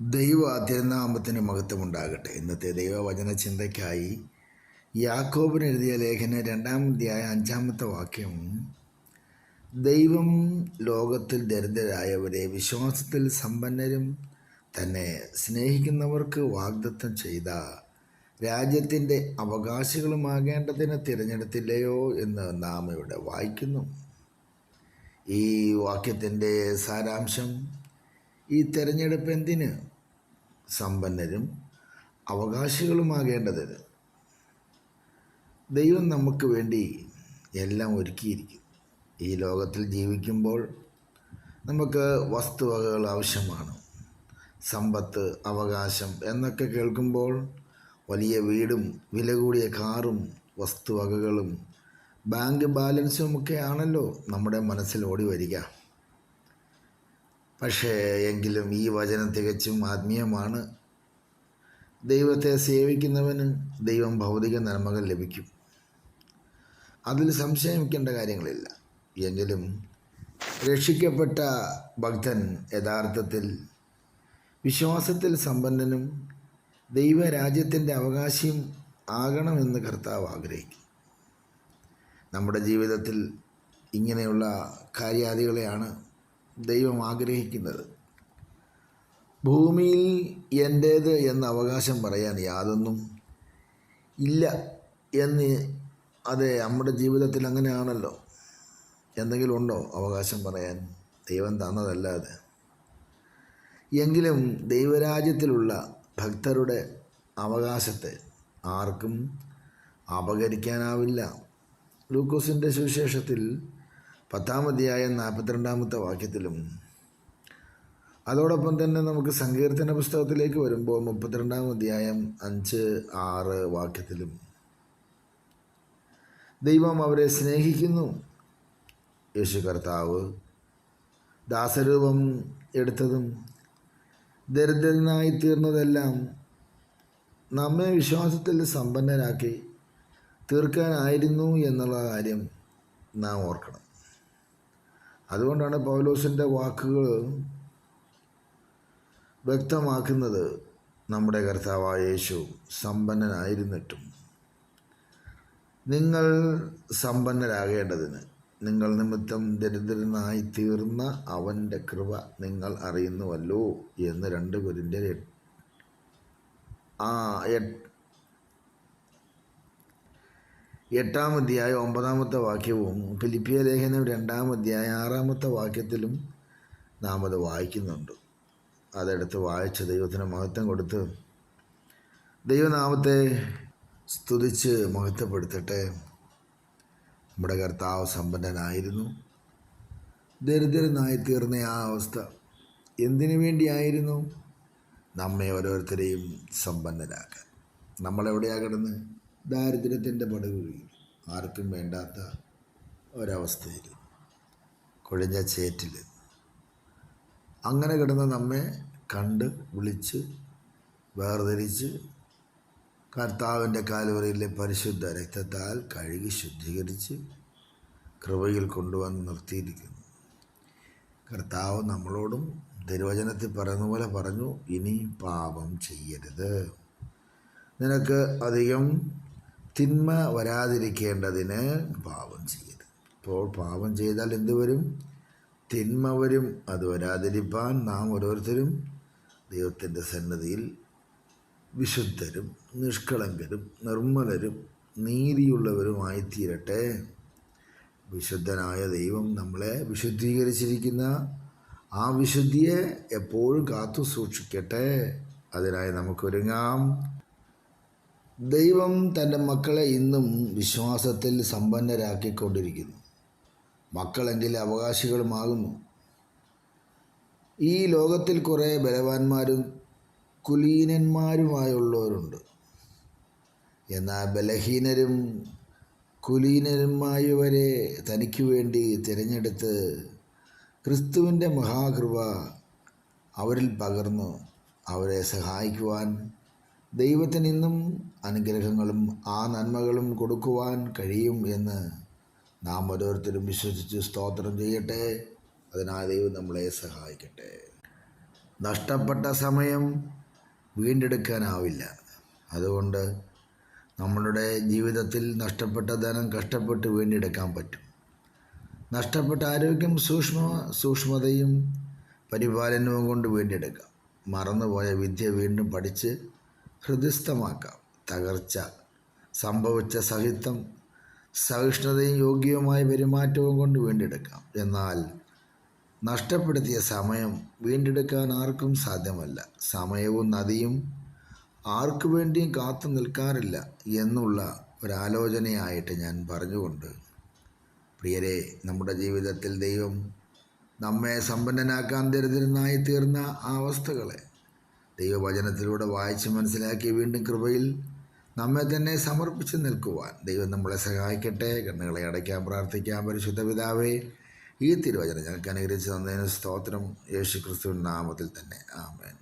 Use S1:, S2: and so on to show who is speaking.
S1: ദൈവ തിരുനാമത്തിന് മഹത്വമുണ്ടാകട്ടെ. ഇന്നത്തെ ദൈവവചന ചിന്തയ്ക്കായി യാക്കോബിന് എഴുതിയ ലേഖന രണ്ടാമത്തെയായ അഞ്ചാമത്തെ വാക്യം ദൈവം ലോകത്തിൽ ദരിദ്രരായവരെ വിശ്വാസത്തിൽ സമ്പന്നരും തന്നെ സ്നേഹിക്കുന്നവർക്ക് വാഗ്ദത്തം ചെയ്ത രാജ്യത്തിന്റെ അവകാശികളുമാകേണ്ടതിന് തിരഞ്ഞെടുത്തില്ലയോ എന്ന് നാം ഇവിടെ വായിക്കുന്നു. ഈ വാക്യത്തിന്റെ സാരാംശം ഈ തെരഞ്ഞെടുപ്പ് എന്തിന്? സമ്പന്നരും അവകാശികളുമാകേണ്ടതിന് ദൈവം നമുക്ക് വേണ്ടി എല്ലാം ഒരുക്കിയിരിക്കും. ഈ ലോകത്തിൽ ജീവിക്കുമ്പോൾ നമുക്ക് വസ്തുവകകൾ ആവശ്യമാണ്. സമ്പത്ത് അവകാശം എന്നൊക്കെ കേൾക്കുമ്പോൾ വലിയ വീടും വില കൂടിയ കാറും വസ്തുവകകളും ബാങ്ക് ബാലൻസും ഒക്കെ ആണല്ലോ നമ്മുടെ മനസ്സിൽ ഓടി വരിക. പക്ഷേ എങ്കിലും ഈ വചനം തികച്ചും ആത്മീയമാണ്. ദൈവത്തെ സേവിക്കുന്നവന് ദൈവം ഭൗതിക നന്മകൾ ലഭിക്കും. അതിൽ സംശയിക്കേണ്ട കാര്യങ്ങളില്ല. എങ്കിലും രക്ഷിക്കപ്പെട്ട ഭക്തൻ യഥാർത്ഥത്തിൽ വിശ്വാസത്തിൽ സമ്പന്നനും ദൈവരാജ്യത്തിന്റെ അവകാശിയും ആകണമെന്ന് കർത്താവ് ആഗ്രഹിക്കും. നമ്മുടെ ജീവിതത്തിൽ ഇങ്ങനെയുള്ള കാര്യാദികളെയാണ് ദൈവം ആഗ്രഹിക്കുന്നത്. ഭൂമിയിൽ എന്റേത് എന്ന അവകാശം പറയാൻ യാതൊന്നും ഇല്ല എന്ന് അതെ നമ്മുടെ ജീവിതത്തിൽ അങ്ങനെയാണല്ലോ. എന്തെങ്കിലും ഉണ്ടോ അവകാശം പറയാൻ? ദൈവം തന്നതല്ലാതെ. എങ്കിലും ദൈവരാജ്യത്തിലുള്ള ഭക്തരുടെ അവകാശത്തെ ആർക്കും അപകരിക്കാനാവില്ല. ലൂക്കോസിന്റെ സുവിശേഷത്തിൽ പത്താമധ്യായ നാൽപ്പത്തിരണ്ടാമത്തെ വാക്യത്തിലും അതോടൊപ്പം തന്നെ നമുക്ക് സങ്കീർത്തന പുസ്തകത്തിലേക്ക് വരുമ്പോൾ മുപ്പത്തിരണ്ടാം അധ്യായം അഞ്ച് ആറ് വാക്യത്തിലും ദൈവം അവരെ സ്നേഹിക്കുന്നു. യേശു കർത്താവ് ദാസരൂപം എടുത്തതും ദരിദ്രനായി തീർന്നതെല്ലാം നമ്മെ വിശ്വാസത്തിൽ സമ്പന്നരാക്കി തീർക്കാനായിരുന്നു എന്നുള്ള കാര്യം നാം ഓർക്കണം. അതുകൊണ്ടാണ് പൗലോസിന്റെ വാക്കുകൾ വ്യക്തമാക്കുന്നത് നമ്മുടെ കർത്താവായ യേശു സമ്പന്നനായിരുന്നിട്ടും. നിങ്ങൾ സമ്പന്നരാകേണ്ടതിന് നിങ്ങൾ നിമിത്തം ദരിദ്രനായി തീർന്ന അവന്റെ കൃപ നിങ്ങൾ അറിയുന്നുവല്ലോ എന്ന് രണ്ട് കുരിന്റെ ആ എട്ടാം അധ്യായം ഒമ്പതാമത്തെ വാക്യവും ഫിലിപ്പിയ ലേഖനം രണ്ടാം അധ്യായം ആറാമത്തെ വാക്യത്തിലും നാം അത് വായിക്കുന്നുണ്ട്. അതെടുത്ത് വായിച്ച് ദൈവത്തിന് മഹത്വം കൊടുത്ത് ദൈവനാമത്തെ സ്തുതിച്ച് മഹത്വപ്പെടുത്തട്ടെ. നമ്മുടെ കർത്താവ് സമ്പന്നനായിരുന്നു. ദരിദ്രനായി തീർന്ന ആ അവസ്ഥ എന്തിനു വേണ്ടിയായിരുന്നു? നമ്മെ ഓരോരുത്തരെയും സമ്പന്നരാക്കാൻ. നമ്മളെവിടെയാണ് കിടന്ന്? ദാരിദ്ര്യത്തിന്റെ പടുകുഴി. ആർക്കും വേണ്ടാത്ത ഒരവസ്ഥയിൽ. കുഴഞ്ഞ ചേറ്റിൽ. അങ്ങനെ കിടന്ന് നമ്മെ കണ്ട് വിളിച്ച് വേർതിരിച്ച് കർത്താവിന്റെ കാലുവറിയിലെ പരിശുദ്ധ രക്തത്താൽ കഴുകി ശുദ്ധീകരിച്ച് കൃപയിൽ കൊണ്ടുവന്ന് നിർത്തിയിരിക്കുന്നു. കർത്താവ് നമ്മളോടും തിരുവചനത്തിൽ പറയുന്ന പോലെ പറഞ്ഞു ഇനി പാപം ചെയ്യരുത്. നിനക്ക് അധികം തിന്മ വരാതിരിക്കേണ്ടതിന് പാപം ചെയ്യരുത്. ഇപ്പോൾ പാപം ചെയ്താൽ എന്ത് വരും? തിന്മ വരും. അത് വരാതിരിപ്പാൻ നാം ഓരോരുത്തരും ദൈവത്തിന്റെ സന്നദ്ധിയിൽ വിശുദ്ധരും നിഷ്കളങ്കരും നിർമ്മലരും നീതിയുള്ളവരുമായി തീരട്ടെ വിശുദ്ധനായ ദൈവം നമ്മളെ വിശുദ്ധീകരിച്ചിരിക്കുന്ന ആ വിശുദ്ധിയെ എപ്പോഴും കാത്തു സൂക്ഷിക്കട്ടെ അതിനായി നമുക്കൊരുങ്ങാം. ദൈവം തന്റെ മക്കളെ ഇന്നും വിശ്വാസത്തിൽ സമ്പന്നരാക്കിക്കൊണ്ടിരിക്കുന്നു. മക്കളെങ്കിൽ അവകാശികളുമാകുന്നു. ഈ ലോകത്തിൽ കുറേ ബലവാന്മാരും കുലീനന്മാരുമായുള്ളവരുണ്ട്. എന്നാൽ ബലഹീനരും കുലീനരുമായവരെ തനിക്ക് വേണ്ടി തിരഞ്ഞെടുത്ത് ക്രിസ്തുവിന്റെ മഹാകൃപ അവരിൽ പകർന്നു അവരെ സഹായിക്കുവാൻ ദൈവത്തിന് നിന്നും അനുഗ്രഹങ്ങളും ആ നന്മകളും കൊടുക്കുവാൻ കഴിയും എന്ന് നാം ഓരോരുത്തരും വിശ്വസിച്ച് സ്തോത്രം ചെയ്യട്ടെ. അതിനാ ദൈവം നമ്മളെ സഹായിക്കട്ടെ. നഷ്ടപ്പെട്ട സമയം വീണ്ടെടുക്കാനാവില്ല. അതുകൊണ്ട് നമ്മളുടെ ജീവിതത്തിൽ നഷ്ടപ്പെട്ട ധനം കഷ്ടപ്പെട്ട് വീണ്ടെടുക്കാൻ പറ്റും. നഷ്ടപ്പെട്ട ആരോഗ്യം സൂക്ഷ്മ സൂക്ഷ്മതയും പരിപാലനവും കൊണ്ട് വീണ്ടെടുക്കാം. മറന്നുപോയ വിദ്യ വീണ്ടും പഠിച്ച് ഹൃദയസ്ഥമാക്കാം തകർച്ച സംഭവിച്ച സഹിത്വം സഹിഷ്ണുതയും യോഗ്യവുമായ പെരുമാറ്റവും കൊണ്ട് വീണ്ടെടുക്കാം. എന്നാൽ നഷ്ടപ്പെടുത്തിയ സമയം വീണ്ടെടുക്കാൻ ആർക്കും സാധ്യമല്ല. സമയവും നദിയും ആർക്കു വേണ്ടിയും കാത്തു നിൽക്കാറില്ല എന്നുള്ള ഒരാലോചനയായിട്ട് ഞാൻ പറഞ്ഞുകൊണ്ട്. പ്രിയരെ നമ്മുടെ ജീവിതത്തിൽ ദൈവം നമ്മെ സമ്പന്നനാക്കാൻ ദരിദ്രനായി തീർന്ന ആ അവസ്ഥകളെ ദൈവവചനത്തിലൂടെ വായിച്ച് മനസ്സിലാക്കി വീണ്ടും കൃപയിൽ നമ്മെ തന്നെ സമർപ്പിച്ച് നിൽക്കുവാൻ ദൈവം നമ്മളെ സഹായിക്കട്ടെ. കണ്ണുകളെ അടയ്ക്കാൻ പ്രാർത്ഥിക്കാൻ പരിശുദ്ധ പിതാവേ ഈ തിരുവചനം ഞങ്ങൾക്ക് അനുഗ്രഹിച്ച് തന്നതിന് സ്തോത്രം. യേശു ക്രിസ്തുവിൻ നാമത്തിൽ തന്നെ. ആമേൻ.